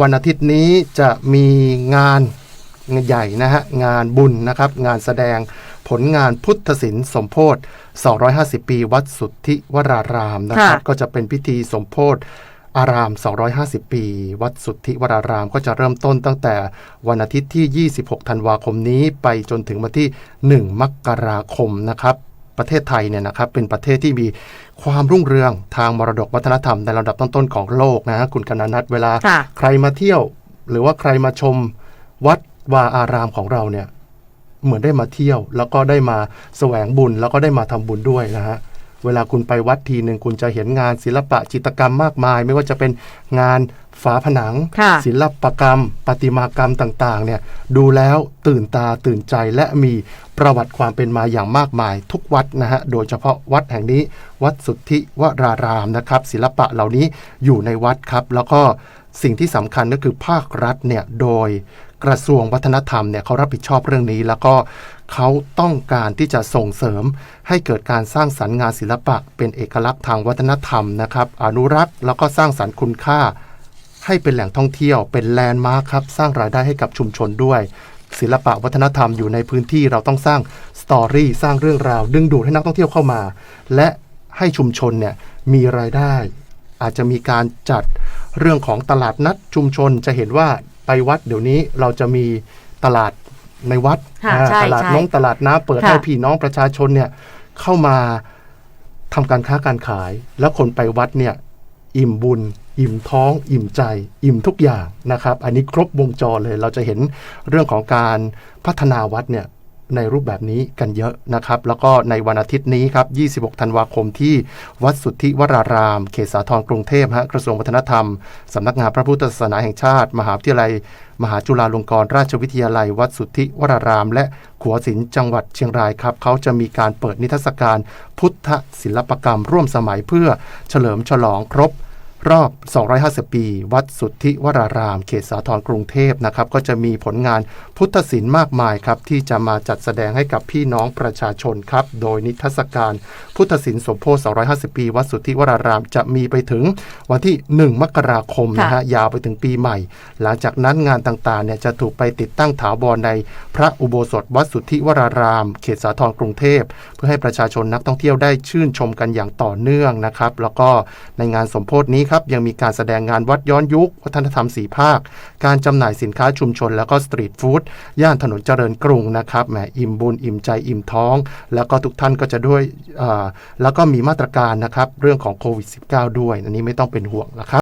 วันอาทิตย์นี้จะมีงานใหญ่นะฮะงานบุญนะครับงานแสดงผลงานพุทธศิลป์สมโพธิ250 ปี วัดสุทธิวรารามนะครับค่ะก็จะเป็นพิธีสมโพธิอาราม 250 ปี วัดสุทธิวรารามก็จะเริ่มต้นตั้งแต่วันอาทิตย์ที่ 26 ธันวาคมนี้ ไปจนถึงวันที่ 1 มกราคมนะครับ ประเทศไทยเนี่ยนะครับเป็นประเทศที่มีความรุ่งเรืองทางมรดกวัฒนธรรมในลำดับต้นๆของโลกนะฮะคุณกนนัทเวลาค่ะใครมาเที่ยว หรือว่าใครมาชมวัดวาอารามของเราเนี่ยเหมือนได้มาเที่ยว แล้วก็ได้มาแสวงบุญแล้วก็ได้มาทำบุญด้วยนะฮะเวลาคุณไปวัดทีหนึ่งคุณจะเห็นงานศิลปะจิตรกรรมมากมาย ไม่ว่าจะเป็นงานฝาผนังค่ะศิลปกรรมประติมากรรมต่างๆเนี่ยดูแล้วตื่นตาตื่นใจและมี ประวัติความเป็นมาอย่างมากมายทุกวัดนะฮะ โดยเฉพาะวัดแห่งนี้ วัดสุทธิวรารามนะครับ ศิลปะเหล่านี้อยู่ในวัดครับ แล้วก็สิ่งที่สำคัญก็คือภาครัฐเนี่ยโดยกระทรวงวัฒนธรรมเนี่ยเขารับผิดชอบเรื่องนี้ แล้วก็เขาต้องการที่จะส่งเสริมให้เกิดการสร้างสรรค์งานศิลปะ เป็นเอกลักษณ์ทางวัฒนธรรมนะครับ อนุรักษ์แล้วก็สร้างสรรค์คุณค่าให้เป็นแหล่งท่องเที่ยว เป็นแลนด์มาร์คครับ สร้างรายได้ให้กับชุมชนด้วย ศิลปะวัฒนธรรมอยู่ในพื้นที่เราต้องสร้างสตอรี่สร้างเรื่องราว ดึงดูดให้นักท่องเที่ยวเข้ามา และให้ชุมชนเนี่ยมีรายได้ อาจจะมีการจัดเรื่องของตลาดนัดชุมชนจะเห็นว่าไปวัดเดี๋ยวนี้เราจะมีตลาดในวัดค่ะอ่าใช่ตลาดใช่น้องตลาดน้ำเปิดค่ะ ให้พี่น้องประชาชนเนี่ยเข้ามาทำการค้าการขาย แล้วคนไปวัดเนี่ยอิ่มบุญ อิ่มท้อง อิ่มใจ อิ่มทุกอย่างนะครับ อันนี้ครบวงจรเลย เราจะเห็นเรื่องของการพัฒนาวัดเนี่ยในรูปแบบนี้กันเยอะนะครับ แล้วก็ในวันอาทิตย์นี้ครับ 26 ธันวาคมที่วัดสุทธิวราราม เขตสาทรกรุงเทพฮะกระทรวงวัฒนธรรม สำนักงานพระพุทธศาสนาแห่งชาติ มหาวิทยาลัย มหาจุฬาลงกรณราชวิทยาลัย วัดสุทธิวราราม และขัวศิลป์จังหวัดเชียงรายครับเขาจะมีการเปิดนิทรรศการพุทธศิลปกรรมร่วมสมัยเพื่อเฉลิมฉลองครบ รอบ 250 ปี วัดสุทธิวราราม เขตสาทรกรุงเทพนะครับ ก็จะมีผลงานพุทธศิลป์มากมายครับ ที่จะมาจัดแสดงให้กับพี่น้องประชาชนครับ โดยนิทรรศการพุทธศิลป์สมโพธิ250 ปี วัดสุทธิวราราม จะมีไปถึงวันที่ 1 มกราคมนะฮะ ยาวไปถึงปีใหม่ หลังจากนั้นงานต่างๆ เนี่ยจะถูกไปติดตั้งถาวรในพระอุโบสถวัดสุทธิวราราม เขตสาทรกรุงเทพ เพื่อให้ประชาชนนักท่องเที่ยวได้ชื่นชมกันอย่างต่อเนื่องนะครับ แล้วก็ในงานสมโพธินี้ครับยังมีการแสดงงานวัดย้อนยุค วัฒนธรรมสีภาค การจำหน่ายสินค้าชุมชน แล้วก็สตรีทฟู้ดย่านถนนเจริญกรุงนะครับแหมอิ่มบุญอิ่มใจอิ่มท้อง แล้วก็ทุกท่านก็จะด้วยแล้วก็มีมาตรการนะครับเรื่องของโควิด -19 ด้วย อันนี้ไม่ต้องเป็นห่วงนะครับ